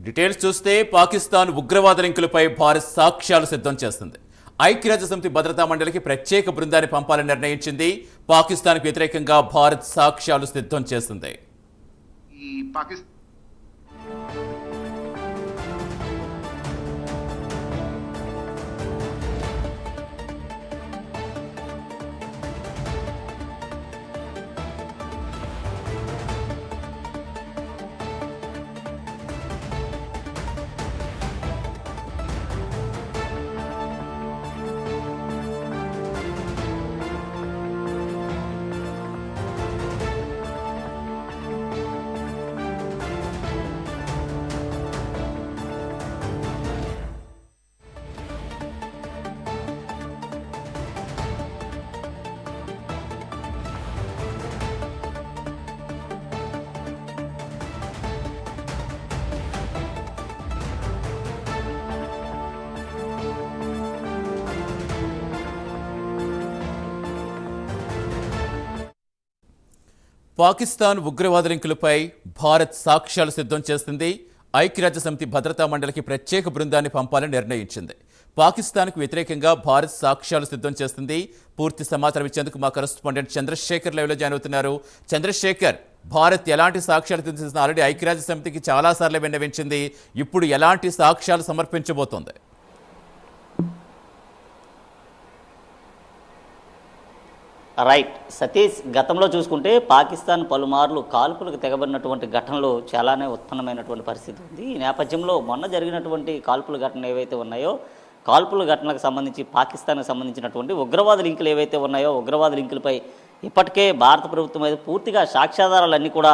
Details చూస్తే పాకిస్తాన్ ఉగ్రవాద లింకులపై భారత్ సాక్ష్యాలు సిద్ధం చేస్తుంది. ఐక్యరాజ్యసమితి భద్రతా మండలికి ప్రత్యేక బృందాన్ని పంపాలని నిర్ణయించింది. పాకిస్తాన్కు వ్యతిరేకంగా భారత్ సాక్ష్యాలు సిద్ధం చేస్తుంది. పాకిస్తాన్ పాకిస్తాన్ ఉగ్రవాద లింకులపై భారత్ సాక్ష్యాలు సిద్ధం చేస్తుంది. ఐక్యరాజ్య సమితి భద్రతా మండలికి ప్రత్యేక బృందాన్ని పంపాలని నిర్ణయించింది. పాకిస్తాన్కు వ్యతిరేకంగా భారత్ సాక్ష్యాలు సిద్ధం చేస్తుంది. పూర్తి సమాచారం ఇచ్చేందుకు మా కరెస్పాండెంట్ చంద్రశేఖర్ లైవ్లో జాయిన్ అవుతున్నారు. చంద్రశేఖర్ భారత్ ఎలాంటి సాక్ష్యాలు సిద్ధం ఆల్రెడీ ఐక్యరాజ్య సమితికి చాలాసార్లు విన్నవించింది. ఇప్పుడు ఎలాంటి సాక్ష్యాలు సమర్పించబోతోంది? రైట్ సతీష్ గతంలో చూసుకుంటే పాకిస్తాన్ పలుమార్లు కాల్పులకు తెగబడినటువంటి ఘటనలు చాలానే ఉత్పన్నమైనటువంటి పరిస్థితి ఉంది. ఈ నేపథ్యంలో మొన్న జరిగినటువంటి కాల్పుల ఘటనలు ఏవైతే ఉన్నాయో కాల్పుల ఘటనలకు సంబంధించి పాకిస్తాన్కి సంబంధించినటువంటి ఉగ్రవాద లింకులు ఏవైతే ఉన్నాయో ఉగ్రవాద లింకులపై ఇప్పటికే భారత ప్రభుత్వం అయితే పూర్తిగా సాక్ష్యాధారాలన్నీ కూడా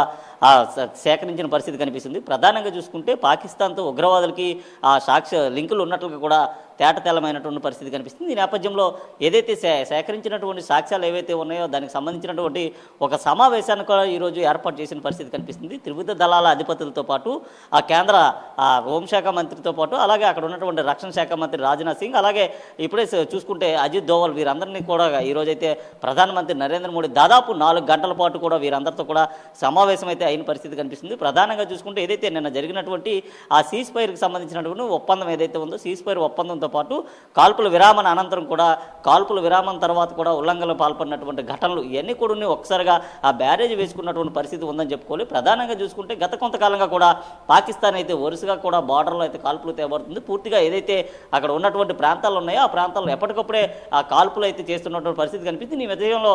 సేకరించిన పరిస్థితి కనిపిస్తుంది. ప్రధానంగా చూసుకుంటే పాకిస్తాన్తో ఉగ్రవాదులకి ఆ సాక్ష్య లింకులు ఉన్నట్లుగా కూడా తేటతెల్లమైనటువంటి పరిస్థితి కనిపిస్తుంది. ఈ నేపథ్యంలో ఏదైతే సే సేకరించినటువంటి సాక్ష్యాలు ఏవైతే ఉన్నాయో దానికి సంబంధించినటువంటి ఒక సమావేశాన్ని కూడా ఈరోజు ఏర్పాటు చేసిన పరిస్థితి కనిపిస్తుంది. త్రివిధ దళాల అధిపతులతో పాటు ఆ కేంద్ర ఆ, హోంశాఖ మంత్రితో పాటు అలాగే అక్కడ ఉన్నటువంటి రక్షణ శాఖ మంత్రి రాజ్నాథ్ సింగ్ అలాగే ఇప్పుడే చూసుకుంటే అజిత్ దోవల్ వీరందరినీ కూడా ఈరోజైతే ప్రధానమంత్రి నరేంద్ర మోడీ దాదాపు నాలుగు గంటల పాటు కూడా వీరందరితో కూడా సమావేశం అయితే అయిన పరిస్థితి కనిపిస్తుంది. ప్రధానంగా చూసుకుంటే ఏదైతే నిన్న జరిగినటువంటి ఆ సీజ్ ఫైర్కి సంబంధించినటువంటి ఒప్పందం ఏదైతే ఉందో సీజ్ ఫైర్ ఒప్పందంతో పాటు కాల్పుల విరామణ అనంతరం కూడా కాల్పుల విరామం తర్వాత కూడా ఉల్లంఘనలు పాల్పడినటువంటి ఘటనలు ఇవన్నీ కూడా ఉన్నాయి. ఒక్కసారిగా ఆ బ్యారేజ్ వేసుకున్నటువంటి పరిస్థితి ఉందని చెప్పుకోవాలి. ప్రధానంగా చూసుకుంటే గత కొంతకాలంగా కూడా పాకిస్తాన్ అయితే వరుసగా కూడా బార్డర్లో అయితే కాల్పులు తేబడుతుంది. పూర్తిగా ఏదైతే అక్కడ ఉన్నటువంటి ప్రాంతాలు ఉన్నాయో ఆ ప్రాంతాల్లో ఎప్పటికప్పుడే ఆ కాల్పులు అయితే చేస్తున్నటువంటి పరిస్థితి కనిపిస్తుంది. ఈ విజయంలో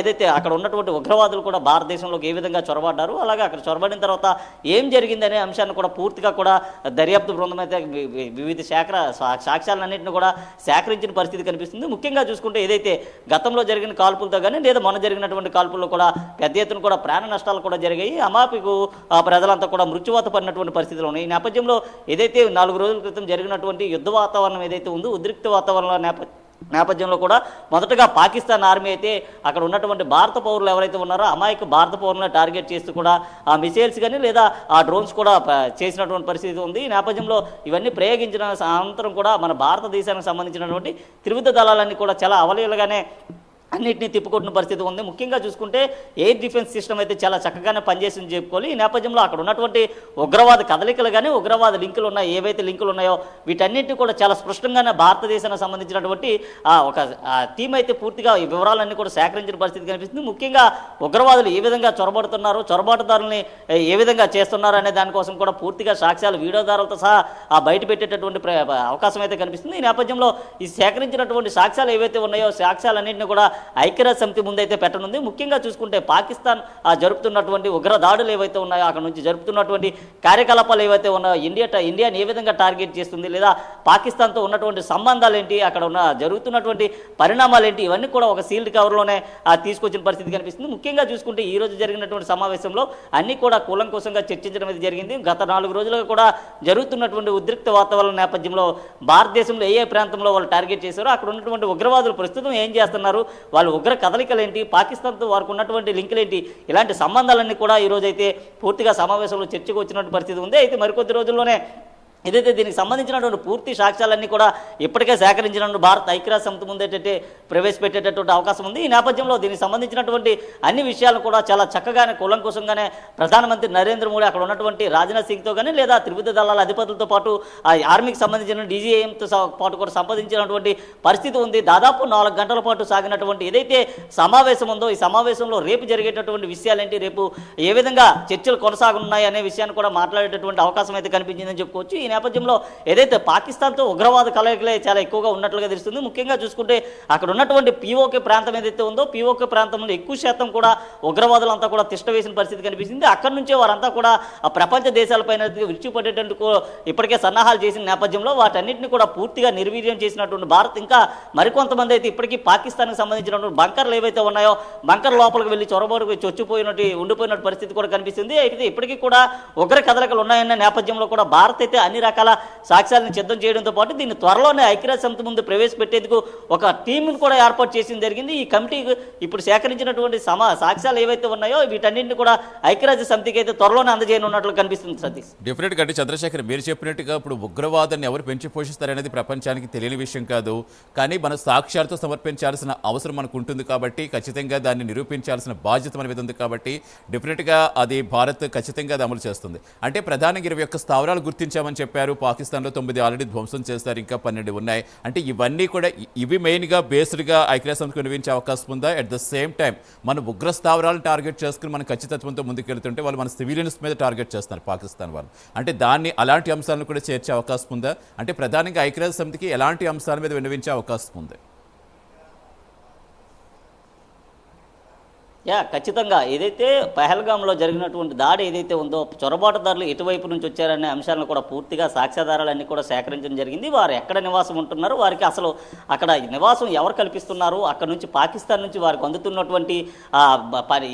ఏదైతే అక్కడ ఉన్నటువంటి ఉగ్రవాదులు కూడా భారతదేశంలోకి ఏ విధంగా చొరబడ్డారు అలాగే అక్కడ చొరబడిన తర్వాత ఏం జరిగిందనే అంశాన్ని కూడా పూర్తిగా కూడా దర్యాప్తు బృందం అయితే వివిధ శాఖ సాక్ష సాక్ష్యాలన్నింటిని కూడా సేకరించిన పరిస్థితి కనిపిస్తుంది. ముఖ్యంగా చూసుకుంటే ఏదైతే గతంలో జరిగిన కాల్పులతో కానీ లేదా మొన్న జరిగినటువంటి కాల్పుల్లో కూడా పెద్ద ఎత్తున కూడా ప్రాణ నష్టాలు కూడా జరిగాయి. అమాపికు ఆ ప్రజలంతా కూడా మృత్యువాత పడినటువంటి పరిస్థితులు ఉన్నాయి. ఈ నేపథ్యంలో ఏదైతే నాలుగు రోజుల క్రితం జరిగినటువంటి యుద్ధ వాతావరణం ఏదైతే ఉందో ఉద్రిక్త వాతావరణం నేపథ్యం నేపథ్యంలో కూడా మొదటగా పాకిస్తాన్ ఆర్మీ అయితే అక్కడ ఉన్నటువంటి భారత పౌరులు ఎవరైతే ఉన్నారో అమాయక భారత పౌరులను టార్గెట్ చేస్తూ కూడా ఆ మిసైల్స్ కానీ లేదా ఆ డ్రోన్స్ కూడా చేసినటువంటి పరిస్థితి ఉంది. ఈ నేపథ్యంలో ఇవన్నీ ప్రయోగించిన అనంతరం కూడా మన భారతదేశానికి సంబంధించినటువంటి త్రివిధ దళాలన్నీ కూడా చాలా అవలీలుగానే అన్నింటినీ తిప్పుకొట్టిన పరిస్థితి ఉంది. ముఖ్యంగా చూసుకుంటే ఎయిర్ డిఫెన్స్ సిస్టమ్ అయితే చాలా చక్కగానే పనిచేసింది చెప్పుకోవాలి. ఈ నేపథ్యంలో అక్కడ ఉన్నటువంటి ఉగ్రవాద కదలికలు కానీ ఉగ్రవాద లింకులు ఉన్నాయో. ఏవైతే లింకులు ఉన్నాయో వీటన్నింటినీ కూడా చాలా స్పష్టంగానే భారతదేశానికి సంబంధించినటువంటి ఒక టీం అయితే పూర్తిగా ఈ వివరాలన్నీ కూడా సేకరించిన పరిస్థితి కనిపిస్తుంది. ముఖ్యంగా ఉగ్రవాదులు ఏ విధంగా చొరబడుతున్నారు చొరబాటుదారుల్ని ఏ విధంగా చేస్తున్నారు అనే దానికోసం కూడా పూర్తిగా సాక్ష్యాలు వీడియోదారులతో సహా ఆ బయట పెట్టేటటువంటి అవకాశం అయితే కనిపిస్తుంది. ఈ నేపథ్యంలో ఈ సేకరించినటువంటి సాక్ష్యాలు ఏవైతే ఉన్నాయో సాక్ష్యాలన్నింటినీ కూడా ఐక్యరాజ్య సమితి ముందైతే పెట్టనుంది. ముఖ్యంగా చూసుకుంటే పాకిస్తాన్ ఆ జరుపుతున్నటువంటి ఉగ్ర దాడులు ఏవైతే ఉన్నాయో అక్కడ నుంచి జరుపుతున్నటువంటి కార్యకలాపాలు ఏవైతే ఉన్నాయో ఇండియా ట- ఇండియాని ఏ విధంగా టార్గెట్ చేస్తుంది లేదా పాకిస్తాన్తో ఉన్నటువంటి సంబంధాలు ఏంటి అక్కడ ఉన్న జరుగుతున్నటువంటి పరిణామాలు ఏంటి ఇవన్నీ కూడా ఒక సీల్డ్ కవర్లోనే తీసుకొచ్చిన పరిస్థితి కనిపిస్తుంది. ముఖ్యంగా చూసుకుంటే ఈ రోజు జరిగినటువంటి సమావేశంలో అన్ని కూడా కూలంకోసంగా చర్చించడం అనేది జరిగింది. గత నాలుగు రోజులుగా కూడా జరుగుతున్నటువంటి ఉద్రిక్త వాతావరణ నేపథ్యంలో భారతదేశంలో ఏ ఏ ప్రాంతంలో వాళ్ళు టార్గెట్ చేశారో అక్కడ ఉన్నటువంటి ఉగ్రవాదులు ప్రస్తుతం ఏం చేస్తున్నారు వాళ్ళు ఉగ్ర కదలికలు ఏంటి పాకిస్తాన్తో వారికి ఉన్నటువంటి లింకులు ఏంటి ఇలాంటి సంబంధాలన్నీ కూడా ఈ రోజు అయితే పూర్తిగా సమావేశంలో చర్చకు వచ్చినటువంటి పరిస్థితి ఉంది. అయితే మరికొద్ది రోజుల్లోనే ఏదైతే దీనికి సంబంధించినటువంటి పూర్తి సాక్ష్యాలన్నీ కూడా ఇప్పటికే సేకరించినటువంటి భారత ఐక్యరాజ్య సమితి ముందేటట్టే ప్రవేశపెట్టేటటువంటి అవకాశం ఉంది. ఈ నేపథ్యంలో దీనికి సంబంధించినటువంటి అన్ని విషయాలు కూడా చాలా చక్కగానే కూలంకుశంగానే ప్రధానమంత్రి నరేంద్ర మోడీ అక్కడ ఉన్నటువంటి రాజ్నాథ్ సింగ్తో కానీ లేదా త్రివిధ దళాల అధిపతులతో పాటు ఆ ఆర్మీకి సంబంధించిన డీజీఏఎంతో పాటు కూడా సంపాదించినటువంటి పరిస్థితి ఉంది. దాదాపు నాలుగు గంటల పాటు సాగినటువంటి ఏదైతే సమావేశం ఉందో ఈ సమావేశంలో రేపు జరిగేటటువంటి విషయాలేంటి? రేపు ఏ విధంగా చర్చలు కొనసాగనున్నాయి అనే విషయాన్ని కూడా మాట్లాడేటటువంటి అవకాశం అయితే కనిపించిందని చెప్పుకోవచ్చు. ఈ నేపథ్యంలో ఏదైతే పాకిస్తాన్తో ఉగ్రవాద కలయికలే చాలా ఎక్కువగా ఉన్నట్లుగా తెలుస్తుంది. ముఖ్యంగా చూసుకుంటే అక్కడ ఉన్నటువంటి పీఓకే ప్రాంతం ఏదైతే ఉందో పీఓకే ప్రాంతంలో ఎక్కువ శాతం కూడా ఉగ్రవాదులంతా కూడా తిష్ట వేసిన పరిస్థితి కనిపిస్తుంది. అక్కడి నుంచే వారంతా కూడా ఆ ప్రపంచ దేశాలపైన విరుచుపడేటందుకు ఇప్పటికే సన్నాహాలు చేసిన నేపథ్యంలో వాటన్నిటిని కూడా పూర్తిగా నిర్వీర్యం చేసినటువంటి భారత్ ఇంకా మరికొంతమంది అయితే ఇప్పటికీ పాకిస్తాన్కి సంబంధించినటువంటి బంకర్లు ఏవైతే ఉన్నాయో బంకర్ లోపలికి వెళ్ళి చొరబడికి చొచ్చిపోయినట్టు ఉండిపోయినట్టు పరిస్థితి కూడా కనిపిస్తుంది. అయితే ఇప్పటికీ కూడా ఉగ్ర కదలికలు ఉన్నాయన్న నేపథ్యంలో కూడా భారత్ అయితే అన్ని రకాల సాక్ష్యాలను సిద్ధం చేయడంతో పాటు దీన్ని త్వరలోనే ఐక్యరాజ్య సమితి ముందు ప్రవేశపెట్టేందుకు ఒక టీంను కూడా ఏర్పాటు చేసింది జరిగింది. ఈ కమిటీ ఇప్పుడు సేకరించినటువంటి సమా సాక్ష్యాలు ఏవైతే ఉన్నాయో వీటన్నింటిని కూడా ఐక్యరాజ్య సమితికి అయితే త్వరలోనే అందజేయనున్నట్లు కనిపిస్తుంది సతీష్. డెఫినెట్గా అంటే చంద్రశేఖర్ మీరు చెప్పినట్టుగా ఇప్పుడు ఉగ్రవాదాన్ని ఎవరు పెంచి పోషిస్తారనేది ప్రపంచానికి తెలియని విషయం కాదు. కానీ మన సాక్ష్యాలతో సమర్పించాల్సిన అవసరం మనకు ఉంటుంది కాబట్టి ఖచ్చితంగా దాన్ని నిరూపించాల్సిన బాధ్యత మన మీద ఉంది కాబట్టి డెఫినెట్గా అది భారత్ ఖచ్చితంగా అది అమలు చేస్తుంది. అంటే ప్రధానంగా ఇరవై యొక్క స్థావరాలు గుర్తించామని చెప్పి చెప్పారు. పాకిస్తాన్లో తొమ్మిది ఆల్రెడీ ధ్వంసం చేస్తారు. ఇంకా పన్నెండు ఉన్నాయి. అంటే ఇవన్నీ కూడా ఇవి మెయిన్గా బేస్డ్గా ఐక్యరాజ్యంకి వినిపించే అవకాశం ఉందా? అట్ ద సేమ్ టైం మన ఉగ్ర స్థావరాలు టార్గెట్ చేసుకుని మన ఖచ్చితత్వంతో ముందుకెళ్తుంటే వాళ్ళు మన సివిలియన్స్ మీద టార్గెట్ చేస్తున్నారు పాకిస్తాన్ వాళ్ళు. అంటే దాన్ని అలాంటి అంశాలను కూడా చేర్చే అవకాశం ఉందా? అంటే ప్రధానంగా ఐక్యరాజ్య సమితికి ఎలాంటి అంశాల మీద వినిపించే అవకాశం ఉంది? యా ఖచ్చితంగా. ఏదైతే పహల్గామ్లో జరిగినటువంటి దాడి ఏదైతే ఉందో చొరబాటుదారులు ఎటువైపు నుంచి వచ్చారనే అంశాలను కూడా పూర్తిగా సాక్ష్యాధారాలన్నీ కూడా సేకరించడం జరిగింది. వారు ఎక్కడ నివాసం ఉంటున్నారు? వారికి అసలు అక్కడ నివాసం ఎవరు కల్పిస్తున్నారు? అక్కడ నుంచి పాకిస్తాన్ నుంచి వారికి అందుతున్నటువంటి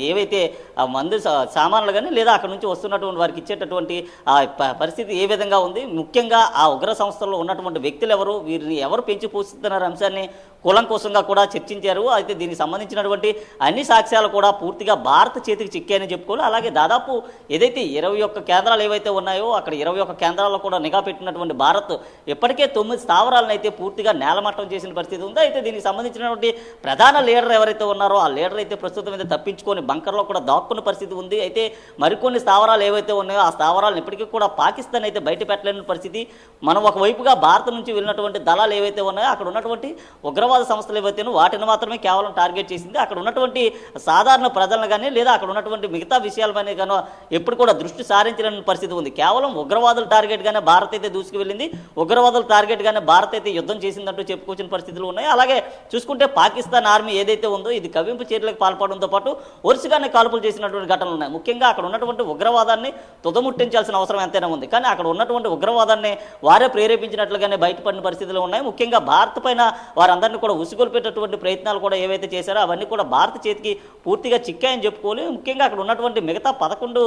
ఏవైతే ఆ మందు సామాన్లు కానీ లేదా అక్కడ నుంచి వస్తున్నటువంటి వారికి ఇచ్చేటటువంటి ఆ ప- పరిస్థితి ఏ విధంగా ఉంది? ముఖ్యంగా ఆ ఉగ్ర సంస్థల్లో ఉన్నటువంటి వ్యక్తులు ఎవరు? వీరిని ఎవరు పెంచి పోషిస్తున్నారు అంశాన్ని కూలంకోసంగా కూడా చర్చించారు. అయితే దీనికి సంబంధించినటువంటి అన్ని సాక్ష్యాలు కూడా పూర్తిగా భారత చేతికి చిక్కాయని చెప్పుకోవాలి. అలాగే దాదాపు ఏదైతే ఇరవై ఒక్క కేంద్రాలు ఏవైతే ఉన్నాయో అక్కడ ఇరవై ఒక్క కేంద్రాల్లో కూడా నిఘా పెట్టినటువంటి భారత్ ఇప్పటికే తొమ్మిది స్థావరాలను అయితే పూర్తిగా నేలమట్టం చేసిన పరిస్థితి ఉందో. అయితే దీనికి సంబంధించినటువంటి ప్రధాన లీడర్ ఎవరైతే ఉన్నారో ఆ లీడర్ అయితే ప్రస్తుతం అయితే తప్పించుకొని బంకర్లో కూడా దాక్కున్న పరిస్థితి ఉంది. అయితే మరికొన్ని స్థావరాలు ఏవైతే ఉన్నాయో ఆ స్థావరాలను ఇప్పటికీ కూడా పాకిస్తాన్ అయితే బయట పెట్టలేని పరిస్థితి. మనం ఒకవైపుగా భారత్ నుంచి వెళ్ళినటువంటి దళాలు ఏవైతే ఉన్నాయో అక్కడ ఉన్నటువంటి ఉగ్రవాద సంస్థలు ఏవైతేనో వాటిని మాత్రమే కేవలం టార్గెట్ చేసింది. అక్కడ ఉన్నటువంటి సాధారణ ప్రజలను కానీ లేదా అక్కడ ఉన్నటువంటి మిగతా విషయాలపైన కానీ ఎప్పుడు కూడా దృష్టి సారించలేని పరిస్థితి ఉంది. కేవలం ఉగ్రవాదుల టార్గెట్గానే భారత్ అయితే దూసుకువెళ్ళింది ఉగ్రవాదుల టార్గెట్గానే భారత్ అయితే యుద్ధం చేసిందంటూ చెప్పుకొచ్చిన పరిస్థితులు ఉన్నాయి. అలాగే చూసుకుంటే పాకిస్తాన్ ఆర్మీ ఏదైతే ఉందో ఇది కవింపు చర్యలకు పాల్పడంతో పాటు వరుసగానే కాల్పులు చేసినటువంటి ఘటనలు ఉన్నాయి. ముఖ్యంగా అక్కడ ఉన్నటువంటి ఉగ్రవాదాన్ని తుదముట్టించాల్సిన అవసరం ఎంతైనా ఉంది. కానీ అక్కడ ఉన్నటువంటి ఉగ్రవాదాన్ని వారే ప్రేరేపించినట్లుగానే బయటపడిన పరిస్థితులు ఉన్నాయి. ముఖ్యంగా భారత్ పైన వారందరినీ కూడా ఉసుగొల్పేటటువంటి ప్రయత్నాలు కూడా ఏవైతే చేశారో అవన్నీ కూడా భారత చేతికి పూర్తిగా చిక్కాయని చెప్పుకోలేము ముఖ్యంగా అక్కడ ఉన్నటువంటి మిగతా పదకొండు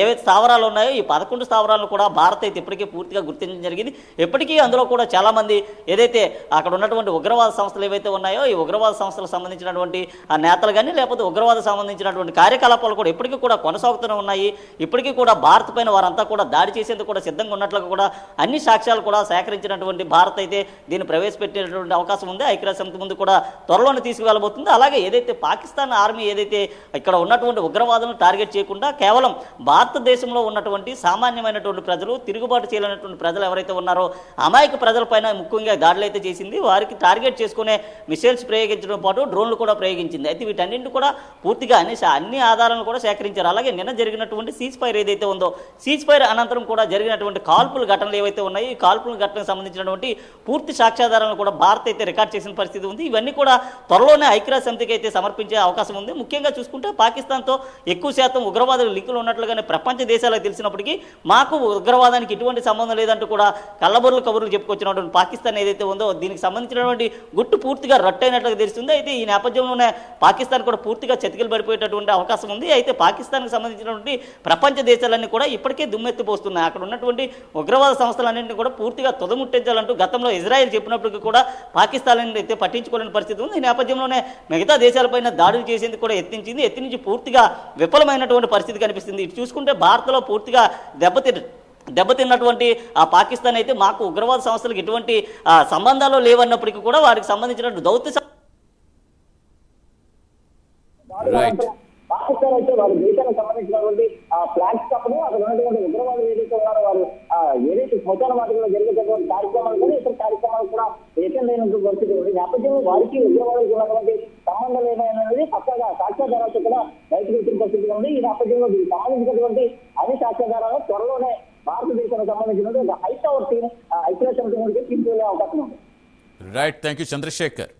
ఏవైతే స్థావరాలు ఉన్నాయో ఈ పదకొండు స్థావరాలను కూడా భారత్ అయితే ఇప్పటికే పూర్తిగా గుర్తించడం జరిగింది. ఎప్పటికీ అందులో కూడా చాలామంది ఏదైతే అక్కడ ఉన్నటువంటి ఉగ్రవాద సంస్థలు ఏవైతే ఉన్నాయో ఈ ఉగ్రవాద సంస్థలకు సంబంధించినటువంటి ఆ నేతలు కానీ లేకపోతే ఉగ్రవాద సంబంధించినటువంటి కార్యకలాపాలు కూడా ఇప్పటికీ కూడా కొనసాగుతూనే ఉన్నాయి. ఇప్పటికీ కూడా భారత్ పైన వారంతా కూడా దాడి చేసేందుకు కూడా సిద్ధంగా ఉన్నట్లుగా కూడా అన్ని సాక్ష్యాలు కూడా సేకరించినటువంటి భారత్ అయితే దీన్ని ప్రవేశపెట్టేటువంటి అవకాశం ఉంది. ఐక్యరాజ్య సమితి ముందు కూడా త్వరలోనే తీసుకువెళ్ళబోతుంది. అలాగే ఏదైతే పాకిస్తాన్ ఆర్మీ ఏదైతే ఇక్కడ ఉన్నటువంటి ఉగ్రవాదులను టార్గెట్ చేయకుండా కేవలం భారతదేశంలో ఉన్నటువంటి సామాన్యమైనటువంటి ప్రజలు తిరుగుబాటు చేయలేనటువంటి ప్రజలు ఎవరైతే ఉన్నారో అమాయక ప్రజలపైన ముఖ్యంగా దాడులు అయితే చేసింది వారికి టార్గెట్ చేసుకునే మిసైల్స్ ప్రయోగించడం పాటు డ్రోన్లు కూడా ప్రయోగించింది. అయితే వీటన్నింటి కూడా పూర్తిగా అన్ని అన్ని ఆధారాలను కూడా సేకరించారు. అలాగే నిన్న జరిగినటువంటి సీజ్ ఫైర్ ఏదైతే ఉందో సీజ్ ఫైర్ అనంతరం కూడా జరిగినటువంటి కాల్పుల ఘటనలు ఏవైతే ఉన్నాయో ఈ కాల్పుల ఘటనకు సంబంధించినటువంటి పూర్తి సాక్ష్యాధారాలను కూడా భారత్ అయితే రికార్డ్ చేసిన పరిస్థితి ఉంది. ఇవన్నీ కూడా త్వరలోనే ఐక్యరాజ్య సమితికి అయితే సమర్పించే అవకాశం ఉంది. ముఖ్యంగా చూసుకుంటే పాకిస్తాన్తో ఎక్కువ శాతం ఉగ్రవాదులు లింకులు ఉన్నట్లుగానే ప్రపంచ దేశాలకు తెలిసినప్పటికీ మాకు ఉగ్రవాదానికి ఎటువంటి సంబంధం లేదంటూ కూడా కళ్ళబొర్లు కబుర్లు చెప్పుకొచ్చినటువంటి పాకిస్తాన్ ఏదైతే ఉందో దీనికి సంబంధించినటువంటి గుట్టు పూర్తిగా రట్టయినట్లుగా తెలుస్తుంది. అయితే ఈ నేపథ్యంలోనే పాకిస్తాన్ కూడా పూర్తిగా చతికిలు పడిపోయేటటువంటి అవకాశం ఉంది. అయితే పాకిస్తాన్కి సంబంధించినటువంటి ప్రపంచ దేశాలన్నీ కూడా ఇప్పటికే దుమ్మెత్తిపోస్తున్నాయి. అక్కడ ఉన్నటువంటి ఉగ్రవాద సంస్థలన్నింటినీ కూడా పూర్తిగా తుదముట్టించాలంటూ గతంలో ఇజ్రాయెల్ చెప్పినప్పటికీ కూడా పాకిస్తాన్ అయితే పట్టించుకోలేని పరిస్థితి ఉంది. ఈ నేపథ్యంలోనే మిగతా దేశాలపైన దాడులు చేసేందుకు కూడా ఎత్తించింది ఎత్తించి పూర్తిగా విఫలమైనటువంటి పరిస్థితి కనిపిస్తుంది. ఇటు చూసుకుంటే భారత్లో పూర్తిగా దెబ్బతి దెబ్బతిన్నటువంటి ఆ పాకిస్తాన్ అయితే మాకు ఉగ్రవాద సంస్థలకు ఎటువంటి సంబంధాలు లేవన్నప్పటికీ కూడా వారికి సంబంధించినటువంటి దౌత్య పాకిస్తాన్ అయితే వారి దేశానికి సంబంధించినటువంటి ఆ ఫ్లాగ్స్ అప్పుడు అక్కడ ఉన్నటువంటి ఏదైతే ఉన్నారో వారు ఆ, ఏదైతే స్మశాన వాటిలో జరిగేటటువంటి కార్యక్రమాలు కానీ ఇతర కార్యక్రమాలు కూడా ఏకం లేనటువంటి పరిస్థితి ఉంది. నేపథ్యంలో వారికి ఉగ్రవాదులకు ఉన్నటువంటి సాక్ష్యాధారాలతో కూడా బయటకు వచ్చిన పరిస్థితి ఉంది. ఈ నేపథ్యంలో దీనికి సంబంధించినటువంటి అన్ని సాక్ష్యాధారాలు త్వరలోనే భారతదేశానికి సంబంధించినటువంటి ఒక హై పవర్ టీం ఐక్యరాజ్య సమితి తీసుకెళ్ళే అవకాశం ఉంది. Right thank you Chandrasekhar.